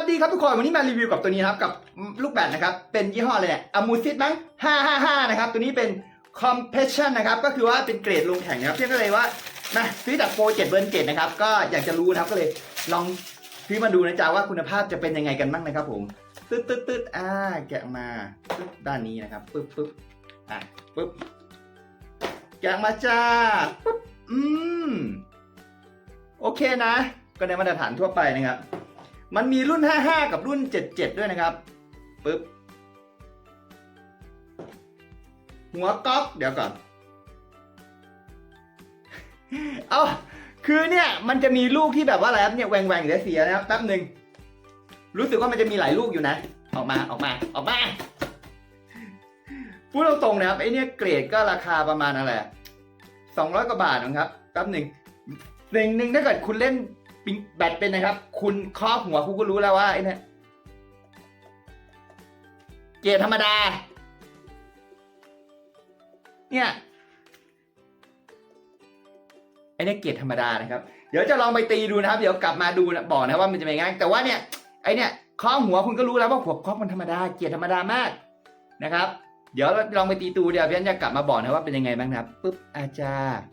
สดีครับทุกคนวันนี้มารีวิวกับตัวนี้ครับกับลูกแบตนะครับ เป็นยี่ห้ออะไรเนี่ยอมูซิตมั้ง555 นะครับ ตัวนี้เป็น compression นะครับ ก็คือว่าเป็นเกรดลงแข่งนะครับเพียงก็เลยว่านะซื้อจากโปรเจ็ดเบิร์นเจ็ดนะครับ ก็อยากจะรู้นะครับก็เลยลองซื้อมาดูนะจ๊ะว่าคุณภาพจะเป็นยังไงกันบ้างนะครับ ผมตึ๊ดตึ๊ดตึ๊ดอ่าแกะมาปึ๊บด้านนี้นะครับปึ๊บปึ๊บอะปึ๊บแกะมาจ้าปึ๊บอืมโอเคนะ ก็ในมาตรฐานทั่วไปนะครับ มันมีรุ่น 55 กับรุ่น 77 ด้วยนะครับปึ๊บหัวก๊อกเดี๋ยวก่อน เอาคือเนี่ยมันจะมีลูกที่แบบว่าอะไรครับเนี่ยแหว่งแหว่งเสียนะครับแป๊บหนึ่งรู้สึกว่ามันจะมีหลายลูกอยู่นะ ออกมาออกมาออกมาพูดตรงๆนะครับไอเนี่ยเกรดก็ราคาประมาณอะไรสองร้อยกว่าบาทนะครับแป๊บหนึ่งหนึ่งหนึ่งถ้าเกิดคุณเล่น ปิงแบตเป็นนะครับ คุณครอบหัวคุณก็รู้แล้วว่าไอ้นี่เกียร์ธรรมดา เนี่ยไอ้นี่เกียร์ธรรมดานะครับ เดี๋ยวจะลองไปตีดูนะครับ เดี๋ยวกลับมาดูนะบอกนะว่ามันจะเป็นยังไงแต่ว่าเนี่ยไอ้เนี่ยครอบหัวคุณก็รู้แล้วว่าหัวครอบมันธรรมดาเกียร์ธรรมดามากนะครับ เดี๋ยวลองไปตีตูเดี๋ยวพี่อันจะกลับมาบอกนะว่าเป็นยังไงบ้างนะครับปุ๊บอาจารย์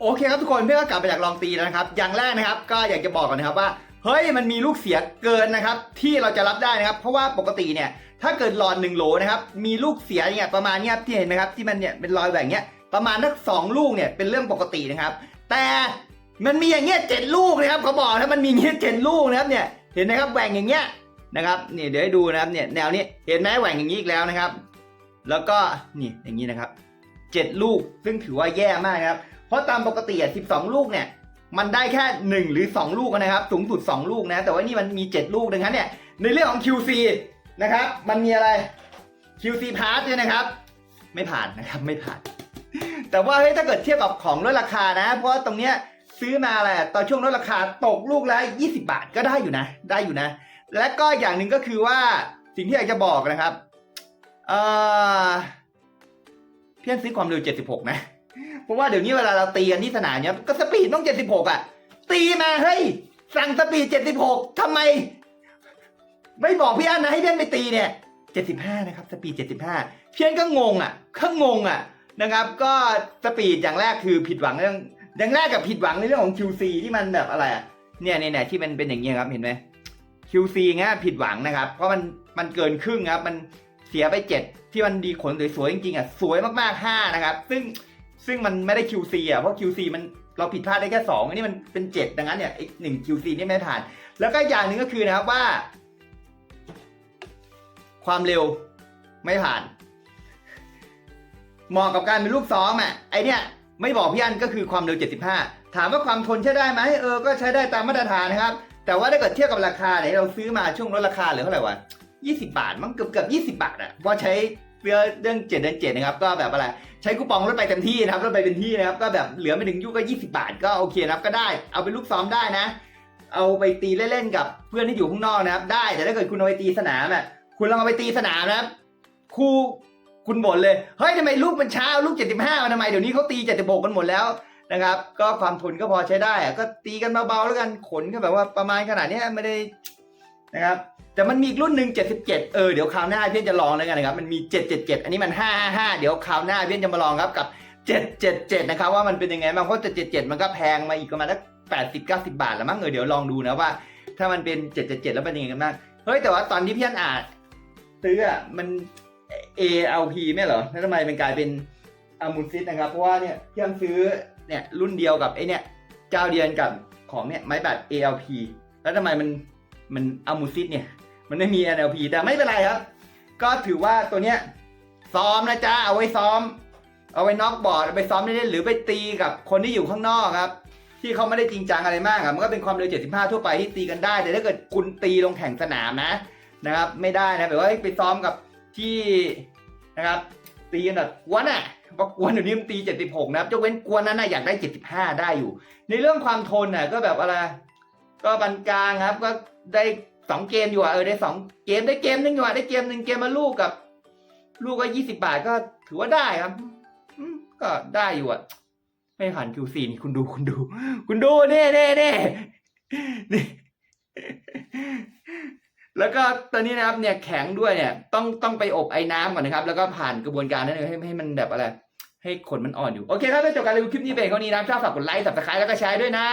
โอเคครับทุกคนเพื่อก็กลับมาจากลองตีแล้วนะครับ อย่างแรกนะครับก็อยากจะบอกก่อนนะครับว่าเฮ้ยมันมีลูกเสียเกินนะครับที่เราจะรับได้นะครับเพราะว่าปกติเนี่ยถ้าเกิดหลอดหนึ่งโหลนะครับมีลูกเสียเนี่ยประมาณเนี้ยที่เห็นไหมครับที่มันเนี่ยเป็นรอยแหว่งเนี้ยประมาณทักสองลูกเนี่ยเป็นเรื่องปกตินะครับ แต่มันมีอย่างเงี้ยเจ็ดลูกนะครับเขาบอกถ้ามันมีเงี้ยเจ็ดลูกนะครับเนี่ยเห็นไหมครับแหว่งอย่างเงี้ยนะครับนี่เดี๋ยวให้ดูนะครับเนี่ยแนวนี้เห็นไหมแหว่งอย่างนี้อีกแล้วนะครับ แล้วก็นี่อย่างนี้นะครับเจ็ดลูกซึ่งถือว่าแย่มากนะครับ เพราะตามปกติอะ12ลูกเนี่ย มันได้แค่1หรือ2ลูกนะครับ สูงสุด2ลูกนะ แต่ว่านี่มันมี7ลูกดังนั้นเนี่ย ในเรื่องของ QC นะครับ มันมีอะไร QC pass เนี่ยนะครับ ไม่ผ่านนะครับไม่ผ่าน แต่ว่าเฮ้ยถ้าเกิดเทียบกับของลดราคานะ เพราะว่าตรงเนี้ยซื้อมาอะไรอะตอนช่วงลดราคาตกลูกละ20 บาทก็ได้อยู่นะ ได้อยู่นะ และก็อย่างหนึ่งก็คือว่าสิ่งที่อยากจะบอกนะครับเออเพี้ยนซื้อความเร็ว 76 นะ เพราะว่าเดี๋ยวนี้เวลาเราตีกันที่สนามเนี้ยก็สปีดต้อง76อะ ตีมาเฮ้ยสั่งสปีด76ทำไม ไม่บอกพี่อันนะให้เพื่อนไปตีเนี่ย75นะครับสปีด75เพี้ยนก็งงอะก็งงอะนะครับ ก็สปีดอย่างแรกคือผิดหวังเรื่องอย่างแรกกับผิดหวังในเรื่องของ QC ที่มันแบบอะไรอะเนี่ยเนี่ยที่มันเป็นอย่างเงี้ยครับเห็นไหม QC เงี้ยผิดหวังนะครับ เพราะมันมันเกินครึ่งครับ มันเสียไป7ที่มันดีขนสวยๆจริงๆอะสวยมากๆ5นะครับ ซึ่ง ซึ่งมันไม่ได้ QC อะเพราะ QC มันเราผิดพลาดได้แค่ 2 อันนี้มันเป็น 7 ดังนั้นเนี่ยอีกหนึ่ง QC นี่ไม่ผ่าน แล้วก็อย่างหนึ่งก็คือนะครับว่า ความเร็วไม่ผ่าน เหมาะกับการเป็นลูกซ้อมอะไอเนี่ยไม่บอกพี่อันก็คือความเร็ว 75 ถามว่าความทนใช้ได้ไหมเออก็ใช้ได้ตามมาตรฐานนะครับ แต่ว่าถ้าเกิดเทียบกับราคาเนี่ยเราซื้อมาช่วงลดราคาเหลือเท่าไหร่วะ20 บาท มันเกือบเกือบ20 บาทอะพราใช้ เพื่อเรื่อง7เดือน7นะครับก็แบบอะไรใช้คูปองลดไปเต็มที่นะครับลดไปเป็นที่นะครับก็แบบเหลือไม่ถึงยุก็ 20 บาท ก็โอเคนะครับก็ได้เอาเป็นลูกซ้อมได้นะ เอาไปตีเล่นๆกับเพื่อนที่อยู่ข้างนอกนะครับ ได้แต่ถ้าเกิดคุณเอาไปตีสนามอะคุณลองเอาไปตีสนามนะครับครูคุณบ่นเลยเฮ้ยทำไมลูกมันช้าเอาลูก 75มาทำไมเดี๋ยวนี้เขาตี76กันหมดแล้วนะครับ ก็ความทนก็พอใช้ได้ก็ตีกันเบาๆแล้วกันขนก็แบบว่าประมาณขนาดนี้ไม่ได้นะครับ แต่มันมีอีกรุ่นหนึ่ง77 เออ เดี๋ยวคราวหน้าเพี่อนจะลองแล้วกันนะครับ มันมี 777 อันนี้มัน 555 เดี๋ยวคราวหน้าเพี่อนจะมาลองครับกับ 777 นะครับว่ามันเป็นยังไงบ้างเพราะ777 มันก็แพงมาอีกประมาณสัก80 90 บาทแล้วมั้งเออเดี๋ยวลองดูนะว่า ถ้ามันเป็น 777 แล้วเป็นยังไงกันบ้าง เฮ้ยแต่ว่าตอนที่เพี่อนอ่านซื้ออะมัน ALP ไม่เหรอแล้วทำไมมันกลายเป็นอามูซิสนะครับ เพราะว่าเนี่ยเพี่อนซื้อเนี่ยรุ่นเดียวกับไอเนี่ยเจ้าเดียนกับของเนี่ยไม้บัตร ALP แล้วทำไมมันมันอามูซิสเนี่ย มันไม่มี NLP แต่ไม่เป็นไรครับ ก็ถือว่าตัวเนี้ยซ้อมนะจ๊ะเอาไว้ซ้อม เอาไว้น็อกบอร์ดไปซ้อมเล่นๆหรือไปตีกับคนที่อยู่ข้างนอกครับ ที่เขาไม่ได้จริงจังอะไรมากอะมันก็เป็นความเร็ว 75 ทั่วไปที่ตีกันได้ แต่ถ้าเกิดคุณตีลงแข่งสนามนะนะครับ ไม่ได้นะแบบว่าไปซ้อมกับที่นะครับ ตีกันแบบกวนอะเพราะกวนเดี๋ยวนี้มันตี 76 นะครับยกเว้นกวนนั้นนะอยากได้ 75 ได้อยู่ ในเรื่องความทนน่ะก็แบบอะไรก็ปานกลางครับก็ได้ สองเกมอยู่อะเออได้สองเกมได้เกมหนึ่งอยู่อะได้เกมหนึ่งเกมมาลูกกับ ลูกก็ยี่สิบาทก็ถือว่าได้ครับก็ได้อยู่อะ ไม่ผ่าน QC นี่คุณดูคุณดู คุณดูเน่เน่เน่นี่แล้วก็ตัวนี้นะครับเนี่ยแข็งด้วยเนี่ย ต้องต้องไปอบไอ้น้ำก่อนนะครับ แล้วก็ผ่านกระบวนการนั้นให้ให้มันแบบอะไร ให้ขนมันอ่อนอยู่ โอเคครับแล้วจบการรีวิวคลิปนี้ไปเท่านี้นะชอบฝากกดไลค์ subscribe แล้วก็แชร์ด้วยนะ